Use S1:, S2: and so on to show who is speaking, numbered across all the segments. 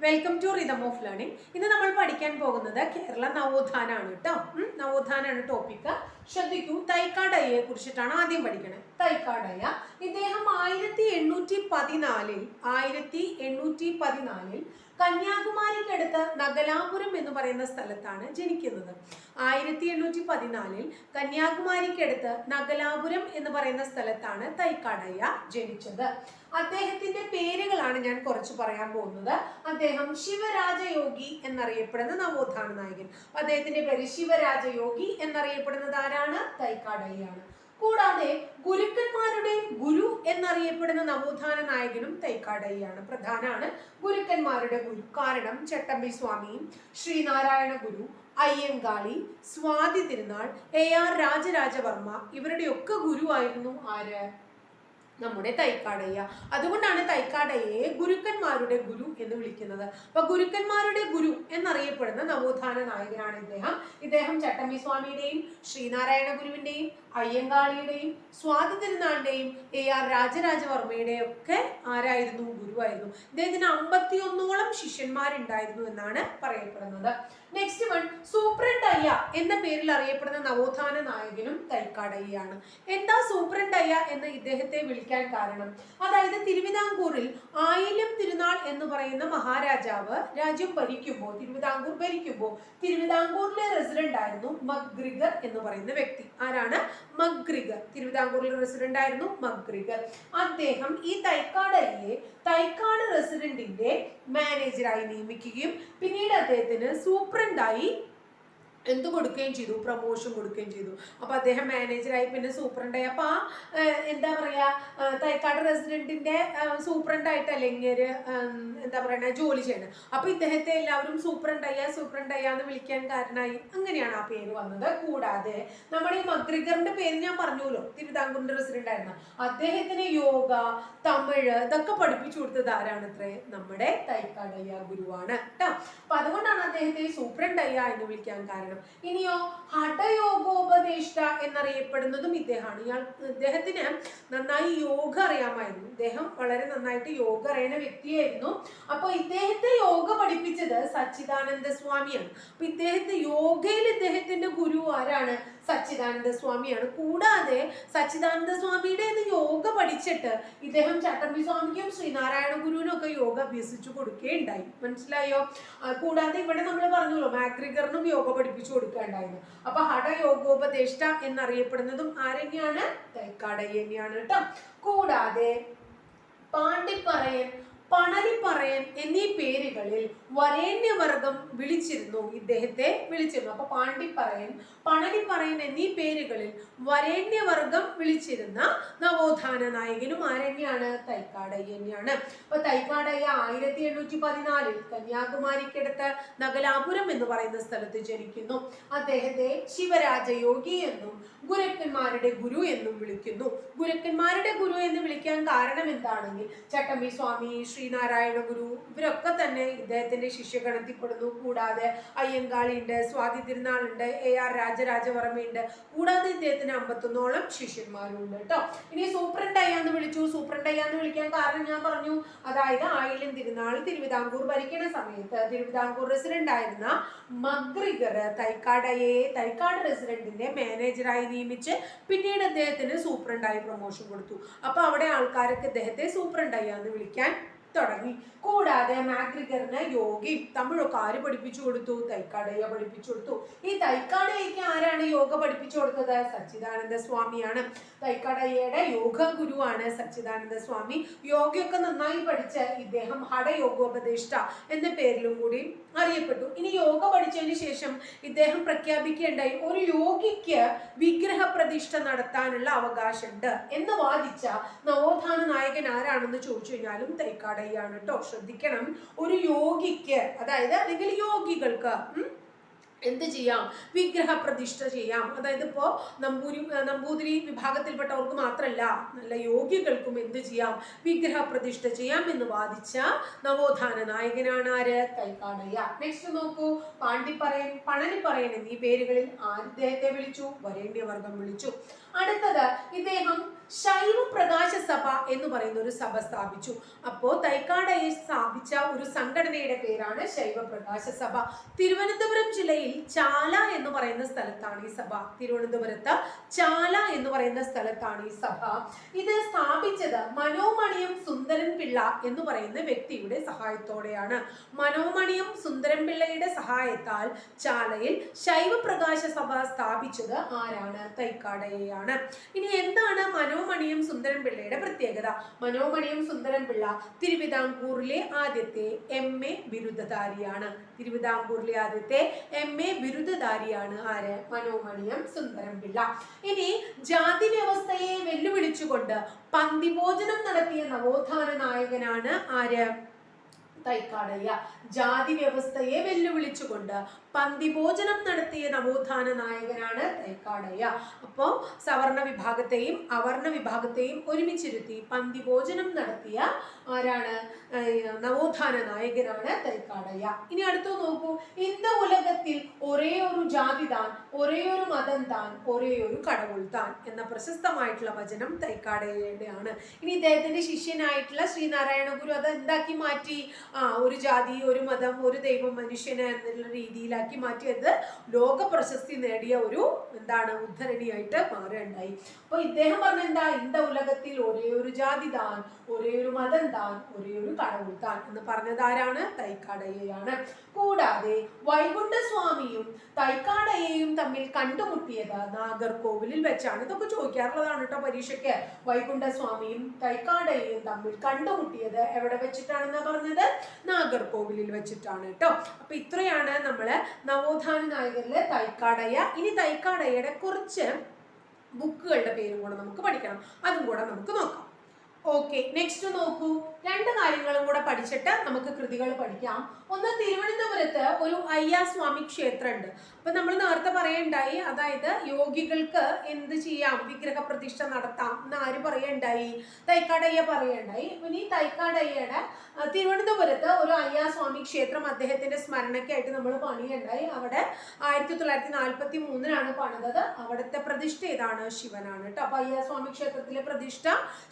S1: Welcome to rhythm of learning ഇന്ന് നമ്മൾ പഠിക്കാൻ പോകുന്നത് കേരള നവോത്ഥാനാണ് കേട്ടോ. നവോത്ഥാനാണ് ടോപ്പിക്ക് ശ്രദ്ധിക്കൂ തൈക്കാടയെ കുറിച്ചിട്ടാണ് ആദ്യം പഠിക്കണത് തൈക്കാടയ ഇദ്ദേഹം ആയിരത്തി എണ്ണൂറ്റി പതിനാലിൽ ആയിരത്തി എണ്ണൂറ്റി പതിനാലിൽ കന്യാകുമാരിക്കടുത്ത് നഗലാപുരം എന്ന് പറയുന്ന സ്ഥലത്താണ് ജനിക്കുന്നത്. ആയിരത്തി എണ്ണൂറ്റി പതിനാലിൽ കന്യാകുമാരിക്കടുത്ത് നഗലാപുരം എന്ന് പറയുന്ന സ്ഥലത്താണ് തൈക്കാടയ്യ ജനിച്ചത്. അദ്ദേഹത്തിന്റെ പേരുകളാണ് ഞാൻ കുറച്ച് പറയാൻ പോകുന്നത്. അദ്ദേഹം ശിവരാജയോഗി എന്നറിയപ്പെടുന്ന നവോത്ഥാന നായകൻ. അദ്ദേഹത്തിന്റെ പേര് ശിവരാജയോഗി എന്നറിയപ്പെടുന്നത് ആരാണ്? തൈക്കാടയ്യാണ് കൂടാതെ ഗുരുക്കന്മാരുടെ ഗുരു എന്നറിയപ്പെടുന്ന നവോത്ഥാന നായകനും തൈക്കാടയ്യാണ്. പ്രധാനാണ് ഗുരുക്കന്മാരുടെ ഗുരു. കാരണം ചട്ടമ്പി സ്വാമിയും ശ്രീനാരായണ ഗുരു അയ്യങ്കാളി സ്വാതി തിരുനാൾ എ ആർ രാജരാജവർമ്മ ഇവരുടെയൊക്കെ ഗുരുവായിരുന്നു ആര്? നമ്മുടെ തൈക്കാടയ്യ. അതുകൊണ്ടാണ് തൈക്കാടയ്യയെ ഗുരുക്കന്മാരുടെ ഗുരു എന്ന് വിളിക്കുന്നത്. അപ്പൊ ഗുരുക്കന്മാരുടെ ഗുരു എന്നറിയപ്പെടുന്ന നവോത്ഥാന നായകനാണ് ഇദ്ദേഹം. ഇദ്ദേഹം ചട്ടമ്പി സ്വാമിയുടെയും ശ്രീനാരായണ ഗുരുവിന്റെയും അയ്യങ്കാളിയുടെയും സ്വാതി തിരുനാളിന്റെയും എ ആർ രാജരാജവർമ്മയുടെയും ഒക്കെ ആരായിരുന്നു? ഗുരുവായിരുന്നു. ഇദ്ദേഹത്തിന് അമ്പത്തിയൊന്നോളം ശിഷ്യന്മാരുണ്ടായിരുന്നു എന്നാണ് പറയപ്പെടുന്നത്. നെക്സ്റ്റ് വൺ സൂപ്രണ്ടയ്യ എന്ന പേരിൽ അറിയപ്പെടുന്ന നവോത്ഥാന നായകനും തൈക്കാടയ്യാണ് എന്താ സൂപ്രണ്ടയ്യ എന്ന് ഇദ്ദേഹത്തെ വിളിക്കാൻ കാരണം? അതായത് തിരുവിതാംകൂറിൽ ആയില്യം തിരുനാൾ എന്ന് പറയുന്ന മഹാരാജാവ് രാജ്യം ഭരിക്കുമ്പോൾ തിരുവിതാംകൂർ ഭരിക്കുമ്പോൾ തിരുവിതാംകൂറിലെ റെസിഡന്റ് ആയിരുന്നു മഗ്രിഗർ എന്ന് പറയുന്ന വ്യക്തി. ആരാണ്? മഗ്രിഗർ. തിരുവിതാംകൂറിലെ റെസിഡന്റ് ആയിരുന്നു മഗ്രിഗർ. അദ്ദേഹം ഈ തൈക്കാടയ്യെ തൈക്കാട് റെസിഡന്റിന്റെ മാനേജറായി നിയമിക്കുകയും പിന്നീട് അദ്ദേഹത്തിന് സൂപ്രണ്ടായി എന്ത് കൊടുക്കുകയും ചെയ്തു? പ്രൊമോഷൻ കൊടുക്കുകയും ചെയ്തു. അപ്പൊ അദ്ദേഹം മാനേജറായി പിന്നെ സൂപ്രണ്ടായി അപ്പൊ ആ എന്താ പറയാ തൈക്കാട് റെസിഡന്റിന്റെ സൂപ്രണ്ടായിട്ടല്ലേ ഇങ്ങനെ എന്താ പറയണ ജോലി ചെയ്യണം അപ്പൊ ഇദ്ദേഹത്തെ എല്ലാവരും സൂപ്രണ്ടയ്യ സൂപ്രണ്ടയ്യ എന്ന് വിളിക്കാൻ കാരണമായി അങ്ങനെയാണ് ആ പേര് വന്നത്. കൂടാതെ നമ്മുടെ ഈ മഗ്രിഗറിന്റെ പേര് ഞാൻ പറഞ്ഞുല്ലോ തിരുവിതാംകൂറിന്റെ റെസിഡന്റ് ആയിരുന്നു. അദ്ദേഹത്തിന് യോഗ തമിഴ് ഇതൊക്കെ പഠിപ്പിച്ചു കൊടുത്തത് ആരാണ് അത്രേ നമ്മുടെ തൈക്കാടയ്യ ഗുരുവാണ്. കേട്ടോ അപ്പൊ അതുകൊണ്ടാണ് അദ്ദേഹത്തെ സൂപ്രണ്ടയ്യ എന്ന് വിളിക്കാൻ കാരണം ഇനിയോ ഹഠയോഗോപദേഷ്ട എന്നറിയപ്പെടുന്നതും ഇദ്ദേഹമാണ്. ഇയാൾ ഇദ്ദേഹത്തിന് നന്നായി യോഗ അറിയാമായിരുന്നു. ഇദ്ദേഹം വളരെ നന്നായിട്ട് യോഗ അറിയുന്ന വ്യക്തിയായിരുന്നു. അപ്പോൾ ഇദ്ദേഹത്തെ യോഗ പഠിപ്പിച്ചത് സച്ചിദാനന്ദ സ്വാമിയാണ്. അപ്പൊ ഇദ്ദേഹത്തെ യോഗയിൽ ഇദ്ദേഹത്തിന്റെ ഗുരു ആരാണ്? സച്ചിദാനന്ദ സ്വാമിയാണ്. കൂടാതെ സച്ചിദാനന്ദ സ്വാമിയുടെ യോഗ പഠിച്ചിട്ട് ഇദ്ദേഹം ചട്ടമ്പി സ്വാമിക്കും ശ്രീനാരായണ ഗുരുവിനും ഒക്കെ യോഗ അഭ്യസിച്ചു കൊടുക്കുകയുണ്ടായി. മനസ്സിലായോ? കൂടാതെ ഇവിടെ നമ്മൾ പറഞ്ഞല്ലോ മാക്രികറിനും യോഗ പഠിപ്പിച്ചു കൊടുക്കുകയുണ്ടായിരുന്നു അപ്പൊ ഹടയോഗോപദേഷ്ട എന്നറിയപ്പെടുന്നതും ആരെന്നെയാണ്? തൈക്കാടയ്യന്നെയാണ് കേട്ടോ. കൂടാതെ പാണ്ടിപ്പറയൻ പണലിപ്പറയൻ എന്നീ പേരുകളിൽ വരേണ്യവർഗം വിളിച്ചിരുന്നു. ഇദ്ദേഹത്തെ വിളിച്ചിരുന്നു. അപ്പൊ പാണ്ടിപ്പറയൻ പണലിപ്പറയൻ എന്നീ പേരുകളിൽ വരേണ്യവർഗം വിളിച്ചിരുന്ന നവോത്ഥാന നായകനും ആരണ്യാണ്? തൈക്കാടയ്യനെയാണ് അപ്പൊ തൈക്കാടയ്യ ആയിരത്തി എണ്ണൂറ്റി പതിനാലിൽ കന്യാകുമാരിക്കടുത്ത് നഗലാപുരം എന്ന് പറയുന്ന സ്ഥലത്ത് ജനിക്കുന്നു. അദ്ദേഹത്തെ ശിവരാജയോഗി എന്നും ഗുരുക്കന്മാരുടെ ഗുരു എന്നും വിളിക്കുന്നു. ഗുരുക്കന്മാരുടെ ഗുരു എന്ന് വിളിക്കാൻ കാരണം എന്താണെങ്കിൽ ചട്ടമ്പി സ്വാമി ശ്രീനാരായണ ഗുരു ഇവരൊക്കെ തന്നെ ഇദ്ദേഹത്തിന്റെ ശിഷ്യഗണത്തിൽപ്പെടുന്നു. കൂടാതെ അയ്യങ്കാളിയുണ്ട് സ്വാതി തിരുനാളുണ്ട് എ ആർ രാജരാജവർമ്മയുണ്ട്. കൂടാതെ ഇദ്ദേഹത്തിന് അമ്പത്തൊന്നോളം ശിഷ്യന്മാരുണ്ട് കേട്ടോ. ഇനി സൂപ്രണ്ട് എന്ന് വിളിച്ചു. സൂപ്രണ്ട് എന്ന് വിളിക്കാൻ കാരണം ഞാൻ പറഞ്ഞു അതായത് ആയില്യം തിരുനാൾ തിരുവിതാംകൂർ ഭരിക്കുന്ന സമയത്ത് തിരുവിതാംകൂർ റെസിഡന്റ് ആയിരുന്ന മഗ്രിഗർ തൈക്കാടയെ തൈക്കാട് റെസിഡന്റിന്റെ മാനേജറായി നിയമിച്ച് പിന്നീട് അദ്ദേഹത്തിന് സൂപ്രണ്ടായി പ്രൊമോഷൻ കൊടുത്തു. അപ്പൊ അവിടെ ആൾക്കാരൊക്കെ അദ്ദേഹത്തെ സൂപ്രണ്ടയ്യാന്ന് വിളിക്കാൻ തുടങ്ങി. കൂടാതെ മാഗ്രിഗറിന് യോഗി തമിഴൊക്കെ ആര് പഠിപ്പിച്ചു കൊടുത്തു? തൈക്കാടയ്യ പഠിപ്പിച്ചു കൊടുത്തു. ഈ തൈക്കാടയ്യക്ക് ആരാണ് യോഗ പഠിപ്പിച്ചു കൊടുത്തത്. സച്ചിദാനന്ദ സ്വാമിയാണ്. തൈക്കടയുടെ യോഗ ഗുരുവാണ് സച്ചിദാനന്ദ സ്വാമി. യോഗയൊക്കെ നന്നായി പഠിച്ച ഇദ്ദേഹം ഹഠയോഗോപദേഷ്ട എന്ന പേരിലും കൂടി അറിയപ്പെട്ടു. ഇനി യോഗ പഠിച്ചതിന് ശേഷം ഇദ്ദേഹം പ്രഖ്യാപിക്കേണ്ടായി ഒരു യോഗിക്ക് വിഗ്രഹ പ്രതിഷ്ഠ നടത്താനുള്ള അവകാശമുണ്ട് എന്ന് വാദിച്ച നവോത്ഥാന നായകൻ ആരാണെന്ന് ചോദിച്ചു കഴിഞ്ഞാലും തൈക്കാടയ്യാണ് കേട്ടോ ശ്രദ്ധിക്കണം. ഒരു യോഗിക്ക് അതായത് അല്ലെങ്കിൽ യോഗികൾക്ക് എന്ത് ചെയ്യാം? വിഗ്രഹ പ്രതിഷ്ഠ ചെയ്യാം. അതായത് ഇപ്പോൾ നമ്പൂരി നമ്പൂതിരി വിഭാഗത്തിൽപ്പെട്ടവർക്ക് മാത്രമല്ല നല്ല യോഗ്യകൾക്കും എന്ത് ചെയ്യാം? വിഗ്രഹ പ്രതിഷ്ഠ ചെയ്യാം എന്ന് വാദിച്ച നവോത്ഥാന നായകനാണ് ആര്? കൈക്കാടയ്യ നെക്സ്റ്റ് നോക്കൂ. പാണ്ഡിപ്പറയൻ പണനിപ്പറയൻ എന്നീ പേരുകളിൽ ആദ്ദേഹത്തെ വിളിച്ചു വരേണ്യവർഗം വിളിച്ചു. അടുത്തത് ഇദ്ദേഹം ശൈവ പ്രകാശ സഭ എന്ന് പറയുന്ന ഒരു സഭ സ്ഥാപിച്ചു. അപ്പോ തൈക്കാടയിൽ സ്ഥാപിച്ച ഒരു സംഘടനയുടെ പേരാണ് ശൈവ പ്രകാശ സഭ തിരുവനന്തപുരം ജില്ലയിൽ ചാല എന്ന് പറയുന്ന സ്ഥലത്താണ് ഈ സഭ. തിരുവനന്തപുരത്ത് ചാല എന്ന് പറയുന്ന സ്ഥലത്താണ് ഈ സഭ. ഇത് സ്ഥാപിച്ചത് മനോമണിയം സുന്ദരൻ പിള്ള എന്ന് പറയുന്ന വ്യക്തിയുടെ സഹായത്തോടെയാണ്. മനോമണിയം സുന്ദരൻ പിള്ളയുടെ സഹായത്താൽ ചാലയിൽ ശൈവ പ്രകാശ സഭ സ്ഥാപിച്ചത് ആരാണ്? തൈക്കാടയെയാണ്. ഇനി എന്താണ് മനോമണിയും സുന്ദരൻ പിള്ളയുടെ പ്രത്യേകത? മനോമണിയും സുന്ദരൻ പിള്ള തിരുവിതാംകൂറിലെ ആദ്യത്തെ എം എ ബിരുദധാരിയാണ്. തിരുവിതാംകൂറിലെ ആദ്യത്തെ എം എ ബിരുദധാരിയാണ് ആര്? മനോമണിയം സുന്ദരൻ പിള്ള. ഇനി ജാതി വ്യവസ്ഥയെ വെല്ലുവിളിച്ചുകൊണ്ട് പന്തിഭോജനം നടത്തിയ നവോത്ഥാന നായകനാണ് ആര്? തൈക്കാടയ്യ. ജാതി വ്യവസ്ഥയെ വെല്ലുവിളിച്ചുകൊണ്ട് പന്തിഭോജനം നടത്തിയ നവോത്ഥാന നായകനാണ് തൈക്കാടയ്യ. അപ്പോൾ സവർണ വിഭാഗത്തെയും അവർണ വിഭാഗത്തെയും ഒരുമിച്ചിരുത്തി പന്തിഭോജനം നടത്തിയ ആരാണ്? നവോത്ഥാന നായകനാണ് തൈക്കാടയ്യ. ഇനി അടുത്തു നോക്കൂ. ഇന്ത ഉലകത്തിൽ ഒരേ ഒരു ജാതി താൻ ഒരേ ഒരു മതം താൻ ഒരേ ഒരു കടവുൾ താൻ എന്ന പ്രശസ്തമായിട്ടുള്ള വചനം തൈക്കാടയുടെ ആണ് ഇനി ഇദ്ദേഹത്തിന്റെ ശിഷ്യനായിട്ടുള്ള ശ്രീനാരായണ ഗുരു അത് എന്താക്കി മാറ്റി? ആ ഒരു ജാതി ഒരു മതം ഒരു ദൈവം മനുഷ്യന് എന്നുള്ള രീതിയിലാക്കി മാറ്റിയത്. ലോക പ്രശസ്തി നേടിയ ഒരു എന്താണ് ഉദ്ധരണിയായിട്ട് മാറുകയുണ്ടായി. അപ്പൊ ഇദ്ദേഹം പറഞ്ഞ എന്താ? ഇന്ത ഉലകത്തിൽ ഒരേ ഒരു ജാതി താൻ ഒരേ ഒരു മതം താൻ ഒരേ ഒരു കടവുൾ താൻ എന്ന് പറഞ്ഞത് ആരാണ്? തൈക്കാടയ്യയാണ്. കൂടാതെ വൈകുണ്ഠസ്വാമിയും തൈക്കാടയ്യയും തമ്മിൽ കണ്ടുമുട്ടിയത് നാഗർകോവിലിൽ വെച്ചാണ്. ഇതൊക്കെ ചോദിക്കാറുള്ളതാണ് കേട്ടോ പരീക്ഷയ്ക്ക്. വൈകുണ്ഠസ്വാമിയും തൈക്കാടയ്യയും തമ്മിൽ കണ്ടുമുട്ടിയത് എവിടെ വെച്ചിട്ടാണെന്നാ പറഞ്ഞത്? നാഗർകോവിലിൽ വെച്ചിട്ടാണ് കേട്ടോ. അപ്പൊ ഇത്രയാണ് നമ്മൾ നവോത്ഥാന നായകരിലെ തൈക്കാടയ്യ. ഇനി തൈക്കാടയ്യയുടെ കുറച്ച് ബുക്കുകളുടെ പേരും കൂടെ നമുക്ക് പഠിക്കണം. അതും കൂടെ നമുക്ക് നോക്കാം. ഓക്കെ നെക്സ്റ്റ് നോക്കൂ. രണ്ട് കാര്യങ്ങളും കൂടെ പഠിച്ചിട്ട് നമുക്ക് കൃതികൾ പഠിക്കാം. ഒന്ന് തിരുവനന്തപുരത്ത് ഒരു അയ്യാസ്വാമി ക്ഷേത്രമുണ്ട്. അപ്പൊ നമ്മൾ നേരത്തെ പറയണ്ടായി അതായത് യോഗികൾക്ക് എന്ത് ചെയ്യാം വിഗ്രഹ പ്രതിഷ്ഠ നടത്താം എന്ന് ആര് പറയണ്ടായി? തൈക്കാടയ്യ പറയണ്ടായി. ഇനി തൈക്കാടയ്യയുടെ തിരുവനന്തപുരത്ത് ഒരു അയ്യാസ്വാമി ക്ഷേത്രം അദ്ദേഹത്തിന്റെ സ്മരണയ്ക്കായിട്ട് നമ്മൾ പണിയുണ്ടായി. അവിടെ ആയിരത്തി തൊള്ളായിരത്തി നാൽപ്പത്തി മൂന്നിലാണ് പണിതത്. അവിടുത്തെ പ്രതിഷ്ഠ ഏതാണ്? ശിവനാണ് കേട്ടോ. അപ്പൊ അയ്യാസ്വാമി ക്ഷേത്രത്തിലെ പ്രതിഷ്ഠ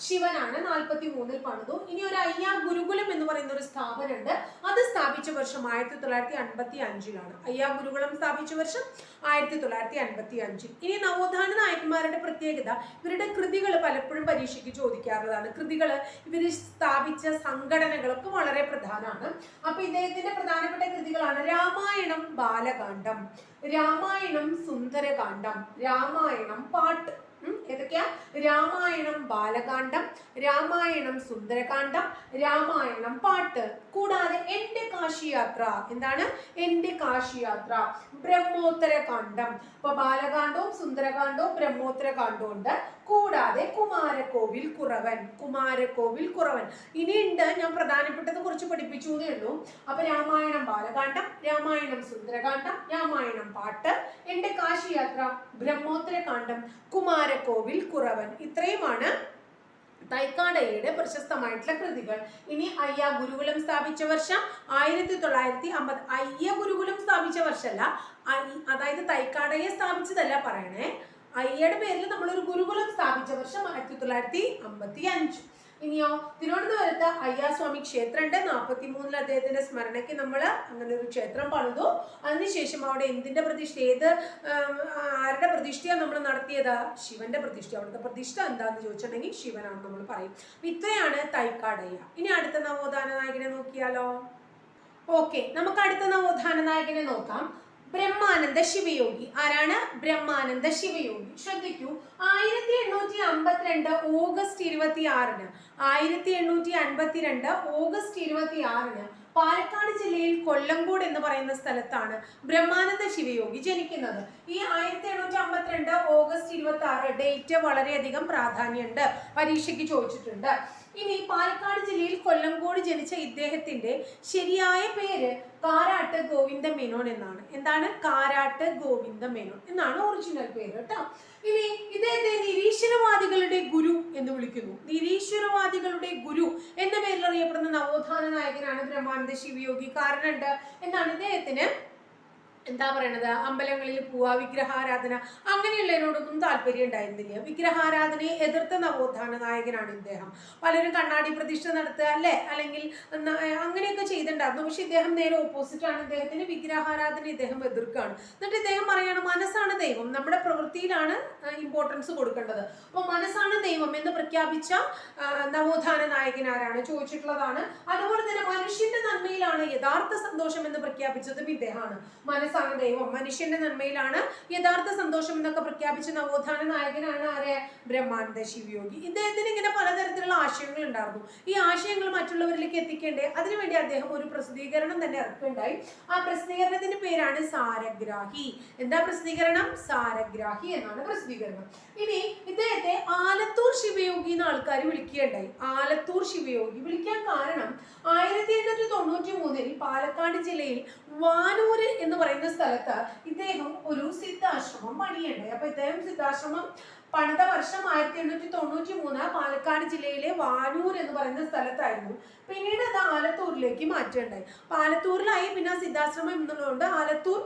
S1: ശിവനാണ് നാൽപ്പത്തി മൂന്നിൽ പണിതു. ഇനി ഒരു അയ്യാ ഗുരുകുലം എന്ന് പറയുന്ന ഒരു സ്ഥാപനമുണ്ട്. അത് സ്ഥാപിച്ച വർഷം ആയിരത്തി തൊള്ളായിരത്തി അൻപത്തി അഞ്ചിലാണ് അയ്യാർ ഗുരുകുലം സ്ഥാപിച്ച വർഷം ആയിരത്തി തൊള്ളായിരത്തി അൻപത്തി അഞ്ചിൽ ഇനി നവോത്ഥാന നായകന്മാരുടെ പ്രത്യേകത ഇവരുടെ കൃതികൾ പലപ്പോഴും പരീക്ഷയ്ക്ക് ചോദിക്കാറുള്ളതാണ്. കൃതികൾ ഇവർ സ്ഥാപിച്ച സംഘടനകളൊക്കെ വളരെ പ്രധാനമാണ്. അപ്പൊ ഇദ്ദേഹത്തിന്റെ പ്രധാനപ്പെട്ട കൃതികളാണ് രാമായണം ബാലകാന്ഡം രാമായണം സുന്ദരകാന്ഡം രാമായണം പാട്ട്. ഏതൊക്കെയാ? രാമായണം ബാലകാന്ഡം രാമായണം സുന്ദരകാന്ഡം രാമായണം പാട്ട്. കൂടാതെ എന്റെ കാശിയാത്ര. എന്താണ്? എന്റെ കാശിയാത്ര. ബ്രഹ്മോത്തര കാണ്ഡം അപ്പൊ ബാലകാന്ഡവും സുന്ദരകാന്ഡവും ബ്രഹ്മോത്തര കാണ്ഡവും ഉണ്ട്. കൂടാതെ കുമാരകോവിൽ കുറവൻ കുമാരകോവിൽ കുറവൻ. ഇനിയുണ്ട് ഞാൻ പ്രധാനപ്പെട്ടത് കുറിച്ച് പഠിപ്പിച്ചു എന്നേ ഉള്ളൂ. അപ്പൊ രാമായണം ബാലകാന്ഡം രാമായണം സുന്ദരകാന്ഡം രാമായണം പാട്ട് എന്റെ കാശിയാത്ര ബ്രഹ്മോത്തരകാന്ഡം കുമാരകോവിൽ കുറവൻ. ഇത്രയുമാണ് തൈക്കാടയുടെ പ്രശസ്തമായിട്ടുള്ള കൃതികൾ. ഇനി അയ്യ ഗുരുകുലം സ്ഥാപിച്ച വർഷം ആയിരത്തി തൊള്ളായിരത്തി അമ്പത് അയ്യ ഗുരുകുലം സ്ഥാപിച്ച വർഷമല്ല അതായത് തൈക്കാടയെ സ്ഥാപിച്ചതല്ല പറയണേ. അയ്യയുടെ പേരിൽ നമ്മൾ ഒരു ഗുരുകുലം സ്ഥാപിച്ച വർഷം ആയിരത്തി തൊള്ളായിരത്തി അമ്പത്തി അഞ്ച് ഇനിയോ തിരുവനന്തപുരത്ത് അയ്യാസ്വാമി ക്ഷേത്രമുണ്ട്. നാൽപ്പത്തി മൂന്നിൽ അദ്ദേഹത്തിന്റെ സ്മരണയ്ക്ക് നമ്മൾ അങ്ങനെ ഒരു ക്ഷേത്രം പണിതു. അതിനുശേഷം അവിടെ എന്തിന്റെ പ്രതിഷ്ഠ? ഏത് ആരുടെ പ്രതിഷ്ഠയാണ് നമ്മൾ നടത്തിയത്? ശിവന്റെ പ്രതിഷ്ഠ. അവിടുത്തെ പ്രതിഷ്ഠ എന്താന്ന് ചോദിച്ചിട്ടുണ്ടെങ്കിൽ ശിവനാണ് നമ്മൾ പറയും. ഇത്രയാണ് തൈക്കാടയ്യ. ഇനി അടുത്ത നവോദാന നായകനെ നോക്കിയാലോ? ഓക്കെ നമുക്ക് അടുത്ത നവോത്ഥാന നായകനെ നോക്കാം. ബ്രഹ്മാനന്ദ ശിവയോഗി. ആരാണ്? ബ്രഹ്മാനന്ദ ശിവയോഗി. ശ്രദ്ധിക്കൂ. ആയിരത്തി എണ്ണൂറ്റി അമ്പത്തിരണ്ട് ഓഗസ്റ്റ് ഇരുപത്തി ആറിന് ആയിരത്തി എണ്ണൂറ്റി അൻപത്തിരണ്ട് ഓഗസ്റ്റ് ഇരുപത്തി ആറിന് പാലക്കാട് ജില്ലയിൽ കൊല്ലങ്കോട് എന്ന് പറയുന്ന സ്ഥലത്താണ് ബ്രഹ്മാനന്ദ ശിവയോഗി ജനിക്കുന്നത്. ഈ ആയിരത്തി എണ്ണൂറ്റി അമ്പത്തിരണ്ട് ഓഗസ്റ്റ് ഇരുപത്തി ആറ് ഡേറ്റ് വളരെയധികം പ്രാധാന്യമുണ്ട്. പരീക്ഷയ്ക്ക് ചോദിച്ചിട്ടുണ്ട്. ഇനി പാലക്കാട് ജില്ലയിൽ കൊല്ലംകോട് ജനിച്ച ഇദ്ദേഹത്തിന്റെ ശരിയായ പേര് കാരാട്ട് ഗോവിന്ദ മേനോൻ എന്നാണ്. എന്താണ്? കാരാട്ട് ഗോവിന്ദ മേനോൻ എന്നാണ് ഒറിജിനൽ പേര് കേട്ടോ. ഇനി ഇദ്ദേഹത്തെ നിരീശ്വരവാദികളുടെ ഗുരു എന്ന് വിളിക്കുന്നു. നിരീശ്വരവാദികളുടെ ഗുരു എന്ന പേരിൽ അറിയപ്പെടുന്ന നവോത്ഥാന നായകനാണ് ബ്രഹ്മാനന്ദ ശിവയോഗി. കാരനുണ്ട് എന്നാണ് ഇദ്ദേഹത്തിന് എന്താ പറയണത്? അമ്പലങ്ങളിൽ പോവുക വിഗ്രഹാരാധന അങ്ങനെയുള്ളതിനോടൊന്നും താല്പര്യം ഉണ്ടായിരുന്നില്ല. വിഗ്രഹാരാധനയെ എതിർത്ത നവോത്ഥാന നായകനാണ് ഇദ്ദേഹം. പലരും കണ്ണാടി പ്രതിഷ്ഠ നടത്തുക അല്ലേ? അല്ലെങ്കിൽ അങ്ങനെയൊക്കെ ചെയ്തിട്ടുണ്ടായിരുന്നു. പക്ഷെ ഇദ്ദേഹം നേരെ ഓപ്പോസിറ്റ് ആണ്. ഇദ്ദേഹത്തിന് വിഗ്രഹാരാധന ഇദ്ദേഹം എതിർക്കുകയാണ്. എന്നിട്ട് ഇദ്ദേഹം പറയാണ് മനസ്സാണ് ദൈവം. നമ്മുടെ പ്രവൃത്തിയിലാണ് ഇമ്പോർട്ടൻസ് കൊടുക്കേണ്ടത്. അപ്പോൾ മനസ്സാണ് ദൈവം എന്ന് പ്രഖ്യാപിച്ച നവോത്ഥാന നായകൻ ആരാണ്? ചോദിച്ചിട്ടുള്ളതാണ്. അതുപോലെ നന്മയിലാണ് യഥാർത്ഥ സന്തോഷം എന്ന് പ്രഖ്യാപിച്ചതും ഇദ്ദേഹമാണ്. മനസ്സാണ് ദൈവം. മനുഷ്യന്റെ നന്മയിലാണ് യഥാർത്ഥ സന്തോഷം എന്നൊക്കെ പ്രഖ്യാപിച്ച നവോത്ഥാന നായകനാണ് ആരെ? ബ്രഹ്മാനന്ദ ശിവയോഗി. ഇദ്ദേഹത്തിന് ഇങ്ങനെ പലതരത്തിലുള്ള ആശയങ്ങൾ ഉണ്ടായിരുന്നു. ഈ ആശയങ്ങൾ മറ്റുള്ളവരിലേക്ക് എത്തിക്കേണ്ടേ? അതിനുവേണ്ടി അദ്ദേഹം ഒരു പ്രസിദ്ധീകരണം തന്നെ ഇറക്കുണ്ടായി ആ പ്രസിദ്ധീകരണത്തിന്റെ പേരാണ് സാരഗ്രാഹി. എന്താ പ്രസിദ്ധീകരണം? സാരഗ്രാഹി എന്നാണ് പ്രസിദ്ധീകരണം. ഇനി ഇദ്ദേഹത്തെ ആലത്തൂർ ശിവയോഗി എന്ന ആൾക്കാർ വിളിക്കുകയുണ്ടായി. ആലത്തൂർ ശിവയോഗി വിളിക്കാൻ കാരണം ആയിരത്തി എണ്ണൂറ്റി തൊണ്ണൂറ്റി മൂന്നിൽ പാലക്കാട് ജില്ലയിൽ വാനൂര് എന്ന് പറയുന്ന സ്ഥലത്ത് ഇദ്ദേഹം ഒരു സിദ്ധാശ്രമം പണിയുണ്ടായി അപ്പൊ ഇദ്ദേഹം സിദ്ധാശ്രമം പണിത വർഷം ആയിരത്തി എണ്ണൂറ്റി തൊണ്ണൂറ്റി മൂന്ന് പാലക്കാട് ജില്ലയിലെ വാനൂർ എന്ന് പറയുന്ന സ്ഥലത്തായിരുന്നു. പിന്നീട് അത് ആലത്തൂരിലേക്ക് മാറ്റുകയുണ്ടായി അപ്പൊ ആലത്തൂരിലായി പിന്നെ സിദ്ധാശ്രമം എന്നുള്ളതുകൊണ്ട് ആലത്തൂർ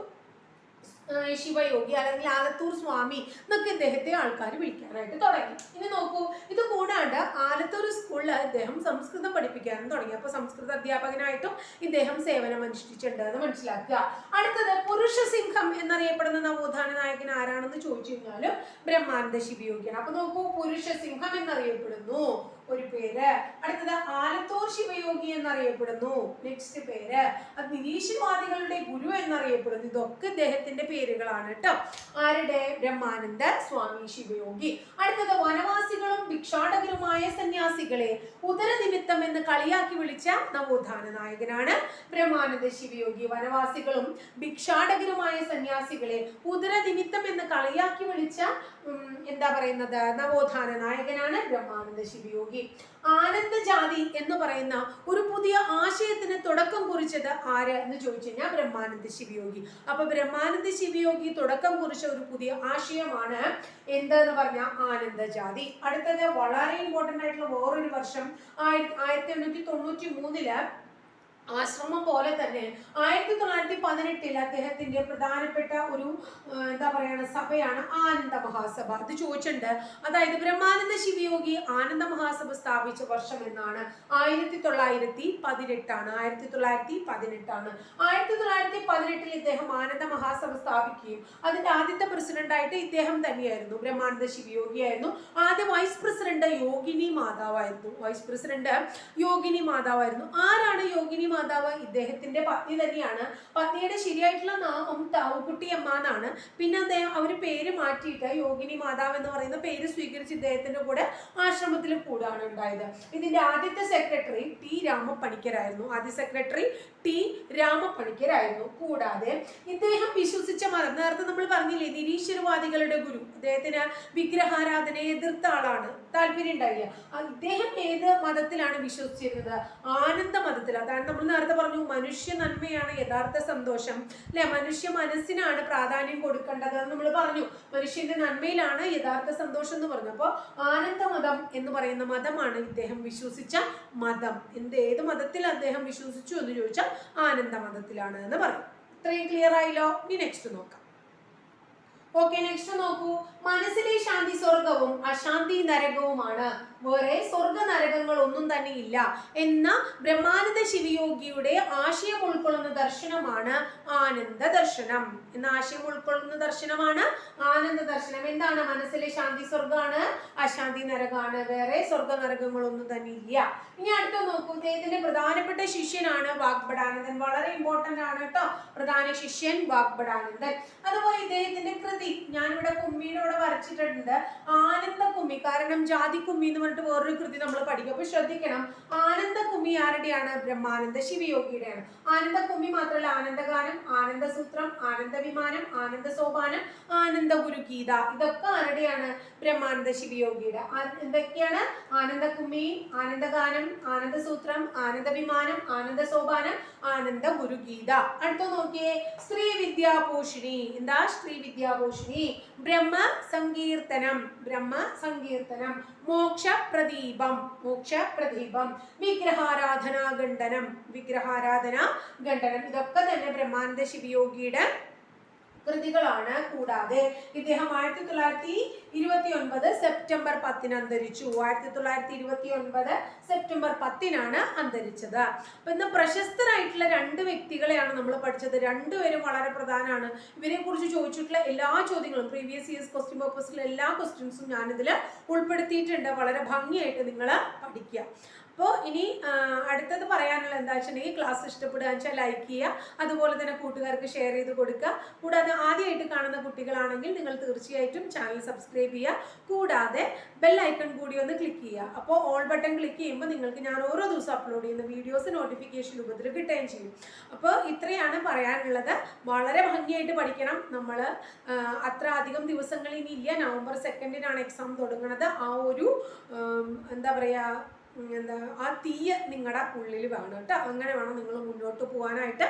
S1: ശിവയോഗി അല്ലെങ്കിൽ ആലത്തൂർ സ്വാമി എന്നൊക്കെ ഇദ്ദേഹത്തെ ആൾക്കാർ വിളിക്കാനായിട്ട് തുടങ്ങി. ഇനി നോക്കൂ ഇത് കൂടാണ്ട് ആലത്തൂർ സ്കൂളിൽ ഇദ്ദേഹം സംസ്കൃതം പഠിപ്പിക്കാനും തുടങ്ങി. അപ്പൊ സംസ്കൃത അധ്യാപകനായിട്ടും ഇദ്ദേഹം സേവനം അനുഷ്ഠിച്ചിട്ടുണ്ട് എന്ന് മനസ്സിലാക്കുക. അടുത്തത് പുരുഷ സിംഹം എന്നറിയപ്പെടുന്ന നവോത്ഥാന നായകൻ ആരാണെന്ന് ചോദിച്ചു കഴിഞ്ഞാൽ ബ്രഹ്മാനന്ദ ശിവയോഗിയാണ്. അപ്പൊ നോക്കൂ പുരുഷ സിംഹം എന്നറിയപ്പെടുന്നു. ഒരു പേര്. അടുത്തത് ആലത്തൂർ ശിവയോഗി എന്നറിയപ്പെടുന്നു. നെക്സ്റ്റ് പേര്. നിരീശ്വരവാദികളുടെ ഗുരു എന്നറിയപ്പെടുന്നു. ഇതൊക്കെ ഇദ്ദേഹത്തിന്റെ പേരുകളാണ് കേട്ടോ. ആരുടെ? ബ്രഹ്മാനന്ദ സ്വാമി ശിവയോഗി അടുത്തത് വനവാസികളും ഭിക്ഷാടകരുമായ സന്യാസികളെ ഉദരനിമിത്തം എന്ന് കളിയാക്കി വിളിച്ച നവോത്ഥാന നായകനാണ് ബ്രഹ്മാനന്ദ ശിവയോഗി വനവാസികളും ഭിക്ഷാടകരുമായ സന്യാസികളെ ഉദരനിമിത്തം എന്ന് കളിയാക്കി വിളിച്ച എന്താ പറയുന്നത്? നവോത്ഥാന നായകനാണ് ബ്രഹ്മാനന്ദ ശിവയോഗി ആനന്ദജാതി എന്ന് പറയുന്ന ഒരു പുതിയ ആശയത്തിന് തുടക്കം കുറിച്ചത് ആര് എന്ന് ചോദിച്ചു കഴിഞ്ഞാൽ ബ്രഹ്മാനന്ദ ശിവയോഗി അപ്പൊ ബ്രഹ്മാനന്ദ ശിവയോഗി തുടക്കം കുറിച്ച ഒരു പുതിയ ആശയമാണ് എന്തെന്ന് പറഞ്ഞ ആനന്ദജാതി. അടുത്തത് വളരെ ഇമ്പോർട്ടന്റ് ആയിട്ടുള്ള വേറൊരു വർഷം ആയിരത്തി ആയിരത്തി എണ്ണൂറ്റി തൊണ്ണൂറ്റി മൂന്നിൽ ആശ്രമം പോലെ തന്നെ ആയിരത്തി പതിനെട്ടിൽ അദ്ദേഹത്തിന്റെ പ്രധാനപ്പെട്ട ഒരു എന്താ പറയുക സഭയാണ് ആനന്ദ മഹാസഭ. അത് ചോദിച്ചിട്ടുണ്ട് അതായത് ബ്രഹ്മാനന്ദ ശിവയോഗി ആനന്ദ മഹാസഭ സ്ഥാപിച്ച വർഷം എന്നാണ്. ആയിരത്തി തൊള്ളായിരത്തി പതിനെട്ടാണ്. ആയിരത്തി തൊള്ളായിരത്തി പതിനെട്ടാണ്. ആയിരത്തി തൊള്ളായിരത്തി പതിനെട്ടിൽ ഇദ്ദേഹം ആനന്ദ മഹാസഭ സ്ഥാപിക്കുകയും അതിന്റെ ആദ്യത്തെ പ്രസിഡന്റ് ആയിട്ട് ഇദ്ദേഹം തന്നെയായിരുന്നു. ബ്രഹ്മാനന്ദ ശിവയോഗിയായിരുന്നു. ആദ്യ വൈസ് പ്രസിഡന്റ് യോഗിനി മാതാവായിരുന്നു. വൈസ് പ്രസിഡന്റ് യോഗിനി മാതാവായിരുന്നു. ആരാണ് യോഗിനി മാതാവ്? ഇദ്ദേഹത്തിന്റെ പത്നി തന്നെയാണ്. പത്നിയുടെ ശരിയായിട്ടുള്ള നാമം താവുകുട്ടി അമ്മ എന്നാണ് പിന്നെ അദ്ദേഹം അവർ പേര് മാറ്റിയിട്ട് യോഗിനി മാതാവ് എന്ന് പറയുന്ന പേര് സ്വീകരിച്ച് ഇദ്ദേഹത്തിന്റെ കൂടെ ആശ്രമത്തിൽ കൂടാണ് ഉണ്ടായത്. ഇതിന്റെ ആദ്യത്തെ സെക്രട്ടറി ടി രാമപ്പണിക്കരായിരുന്നു. ആദ്യ സെക്രട്ടറി ടി രാമപ്പണിക്കരായിരുന്നു. കൂടാതെ ഇദ്ദേഹം വിശ്വസിച്ച മതം നേരത്തെ നമ്മൾ പറഞ്ഞില്ലേ നിരീശ്വരവാദികളുടെ ഗുരു. അദ്ദേഹത്തിന് വിഗ്രഹാരാധനയെ എതിർത്ത ആളാണ് താല്പര്യം ഉണ്ടായില്ല. അദ്ദേഹം ഏത് മതത്തിലാണ് വിശ്വസിച്ചിരുന്നത്? ആനന്ദ മതത്തിൽ. അതാണ് നമ്മൾ നേരത്തെ പറഞ്ഞു മനുഷ്യ നന്മയാണ് യഥാർത്ഥ സന്തോഷം. അല്ലെ? മനുഷ്യ മനസ്സിനാണ് പ്രാധാന്യം കൊടുക്കേണ്ടത് എന്ന് നമ്മൾ പറഞ്ഞു. മനുഷ്യന്റെ നന്മയിലാണ് യഥാർത്ഥ സന്തോഷം എന്ന് പറഞ്ഞു. അപ്പോൾ ആനന്ദ മതം എന്ന് പറയുന്ന മതമാണ് ഇദ്ദേഹം വിശ്വസിച്ച മതം. എന്ത് ഏത് മതത്തിൽ അദ്ദേഹം വിശ്വസിച്ചു എന്ന് ചോദിച്ചാൽ ആനന്ദ മതത്തിലാണ് എന്ന് പറയും. ഇത്രയും ക്ലിയർ ആയില്ലോ? ഇനി നെക്സ്റ്റ് നോക്കാം. ഓക്കെ നെക്സ്റ്റ് നോക്കൂ. മനസ്സിലെ ശാന്തി സ്വർഗവും അശാന്തി നരകവുമാണ്. വേറെ സ്വർഗ നരകങ്ങൾ ഒന്നും തന്നെ ഇല്ല. എന്ന ബ്രഹ്മാനന്ദ ശിവയോഗിയുടെ ആശയം ഉൾക്കൊള്ളുന്ന ദർശനമാണ് ആനന്ദ ദർശനം എന്ന ആശയം ഉൾക്കൊള്ളുന്ന ദർശനമാണ്. ആനന്ദ ദർശനം. എന്താണ്? മനസ്സിലെ ശാന്തി സ്വർഗമാണ് അശാന്തി നരകാണ്. വേറെ സ്വർഗ നരകങ്ങളൊന്നും തന്നെ ഇല്ല. ഇനി അടുത്ത നോക്കൂ. ഇദ്ദേഹത്തിന്റെ പ്രധാനപ്പെട്ട ശിഷ്യനാണ് വാഗ്ഭടാനന്ദൻ. വളരെ ഇമ്പോർട്ടന്റ് ആണ് കേട്ടോ. പ്രധാന ശിഷ്യൻ വാഗ്ഭടാനന്ദൻ. അതുപോലെ ഇദ്ദേഹത്തിന്റെ കൃതി ഞാനിവിടെ കുമ്മിയുടെ ഇവിടെ വരച്ചിട്ടുണ്ട്. ആനന്ദ കുമ്മി. കാരണം ജാതി കുമ്മി എന്ന് പറഞ്ഞിട്ട് വേറൊരു കൃതി നമ്മൾ പഠിക്കും. അപ്പൊ ശ്രദ്ധിക്കണം. ആനന്ദ കുമ്മി ആരുടെയാണ്? ബ്രഹ്മാനന്ദ ശിവയോഗിയുടെയാണ്. ആനന്ദ കുമ്മി മാത്രമല്ല ആനന്ദഗാനം ആനന്ദസൂത്രം ആനന്ദ വിമാനം ആനന്ദ സോപാനം ആനന്ദ ഗുരുഗീത. ഇതൊക്കെ ആരുടെയാണ്? ബ്രഹ്മാനന്ദ ശിവയോഗിയുടെ. എന്തൊക്കെയാണ്? ആനന്ദ കുമ്മി ആനന്ദഗാനം ആനന്ദ സൂത്രം ആനന്ദ വിമാനം ആനന്ദ സോപാനം ആനന്ദ ഗുരുഗീത. അടുത്ത നോക്കിയേ. സ്ത്രീ വിദ്യാഭൂഷിണി എന്താ സ്ത്രീ വിദ്യാഭൂഷിണി ബ്രഹ്മ സങ്കീർത്തനം. ബ്രഹ്മ സങ്കീർത്തനം. മോക്ഷ പ്രദീപം. മോക്ഷ പ്രദീപം. വിഗ്രഹാരാധനാ ഖണ്ഡനം വിഗ്രഹാരാധന ഖണ്ഡനം ഇതൊക്കെ തന്നെ ബ്രഹ്മാനന്ദ ശിവയോഗിയുടെ കൃതികളാണ്. കൂടാതെ ഇദ്ദേഹം ആയിരത്തി തൊള്ളായിരത്തി ഇരുപത്തി ഒൻപത് സെപ്റ്റംബർ പത്തിന് അന്തരിച്ചു. ആയിരത്തി തൊള്ളായിരത്തി ഇരുപത്തി ഒൻപത് സെപ്റ്റംബർ പത്തിനാണ് അന്തരിച്ചത്. അപ്പൊ ഇന്ന് പ്രശസ്തരായിട്ടുള്ള രണ്ട് വ്യക്തികളെയാണ് നമ്മൾ പഠിച്ചത്. രണ്ടുപേരും വളരെ പ്രധാനമാണ്. ഇവരെ കുറിച്ച് ചോദിച്ചിട്ടുള്ള എല്ലാ ചോദ്യങ്ങളും പ്രീവിയസ് ഇയേഴ്സ് ക്വസ്റ്റ്യൻ പേപ്പേഴ്സിലെ എല്ലാ ക്വസ്റ്റ്യൻസും ഞാനിതിൽ ഉൾപ്പെടുത്തിയിട്ടുണ്ട്. വളരെ ഭംഗിയായിട്ട് നിങ്ങൾ പഠിക്കുക. അപ്പോൾ ഇനി അടുത്തത് പറയാനുള്ള എന്താ വെച്ചിട്ടുണ്ടെങ്കിൽ ക്ലാസ് ഇഷ്ടപ്പെടുക വെച്ചാൽ ലൈക്ക് ചെയ്യുക. അതുപോലെ തന്നെ കൂട്ടുകാർക്ക് ഷെയർ ചെയ്ത് കൊടുക്കുക. കൂടാതെ ആദ്യമായിട്ട് കാണുന്ന കുട്ടികളാണെങ്കിൽ നിങ്ങൾ തീർച്ചയായിട്ടും ചാനൽ സബ്സ്ക്രൈബ് ചെയ്യുക. കൂടാതെ ബെൽ ഐക്കൺ കൂടി ഒന്ന് ക്ലിക്ക് ചെയ്യുക. അപ്പോൾ ഓൾ ബട്ടൺ ക്ലിക്ക് ചെയ്യുമ്പോൾ നിങ്ങൾക്ക് ഞാൻ ഓരോ ദിവസം അപ്ലോഡ് ചെയ്യുന്ന വീഡിയോസ് നോട്ടിഫിക്കേഷൻ രൂപത്തിൽ കിട്ടുകയും ചെയ്യും. അപ്പോൾ ഇത്രയാണ് പറയാനുള്ളത്. വളരെ ഭംഗിയായിട്ട് പഠിക്കണം നമ്മൾ അത്ര അധികം ദിവസങ്ങൾ ഇനി ഇല്ല. നവംബർ സെക്കൻഡിനാണ് എക്സാം തുടങ്ങുന്നത് ആ ഒരു എന്താ പറയുക എന്താ ആ തീയ നിങ്ങളുടെ ഉള്ളിൽ വേണം കേട്ടോ അങ്ങനെ വേണം നിങ്ങൾ മുന്നോട്ട് പോകാനായിട്ട്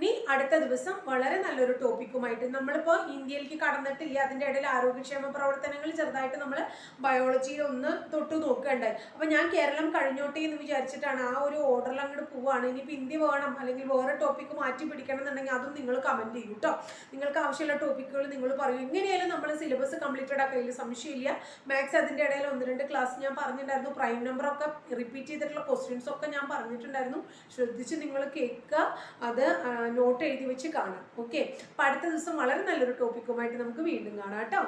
S1: ഇനി അടുത്ത ദിവസം വളരെ നല്ലൊരു ടോപ്പിക്കുമായിട്ട് നമ്മളിപ്പോൾ ഇന്ത്യയിലേക്ക് കടന്നിട്ടില്ല? അതിന്റെ ഇടയിൽ ആരോഗ്യക്ഷേമ പ്രവർത്തനങ്ങൾ ചെറുതായിട്ട് നമ്മൾ ബയോളജിയിൽ ഒന്ന് തൊട്ട് നോക്കുകയുണ്ടായി അപ്പോൾ ഞാൻ കേരളം കഴിഞ്ഞോട്ടെ എന്ന് വിചാരിച്ചിട്ടാണ് ആ ഒരു ഓർഡറിൽ അങ്ങോട്ട് പോവാണ്. ഇനിയിപ്പോൾ ഇന്ത്യ വേണം അല്ലെങ്കിൽ വേറെ ടോപ്പിക്ക് മാറ്റി പിടിക്കണം എന്നുണ്ടെങ്കിൽ അതും നിങ്ങൾ കമന്റ് ചെയ്യൂ കേട്ടോ നിങ്ങൾക്ക് ആവശ്യമുള്ള ടോപ്പിക്കുകൾ നിങ്ങൾ പറയും. എങ്ങനെയായാലും നമ്മൾ സിലബസ് കംപ്ലീറ്റഡ് ആക്കയിൽ സംശയമില്ല. മാത്സ് അതിന്റെ ഇടയിൽ ഒന്ന് രണ്ട് ക്ലാസ് ഞാൻ പറഞ്ഞിട്ടുണ്ടായിരുന്നു. പ്രൈം നമ്പറൊക്കെ റിപ്പീറ്റ് ചെയ്തിട്ടുള്ള ക്വസ്റ്റ്യൻസ് ഒക്കെ ഞാൻ പറഞ്ഞിട്ടുണ്ടായിരുന്നു. ശ്രദ്ധിച്ച് നിങ്ങൾ കേൾക്കുക. അത് നോട്ട് എഴുതി വെച്ച് കാണാം. ഓക്കെ അപ്പം അടുത്ത ദിവസം വളരെ നല്ലൊരു ടോപ്പിക്കുമായിട്ട് നമുക്ക് വീണ്ടും കാണാം കേട്ടോ.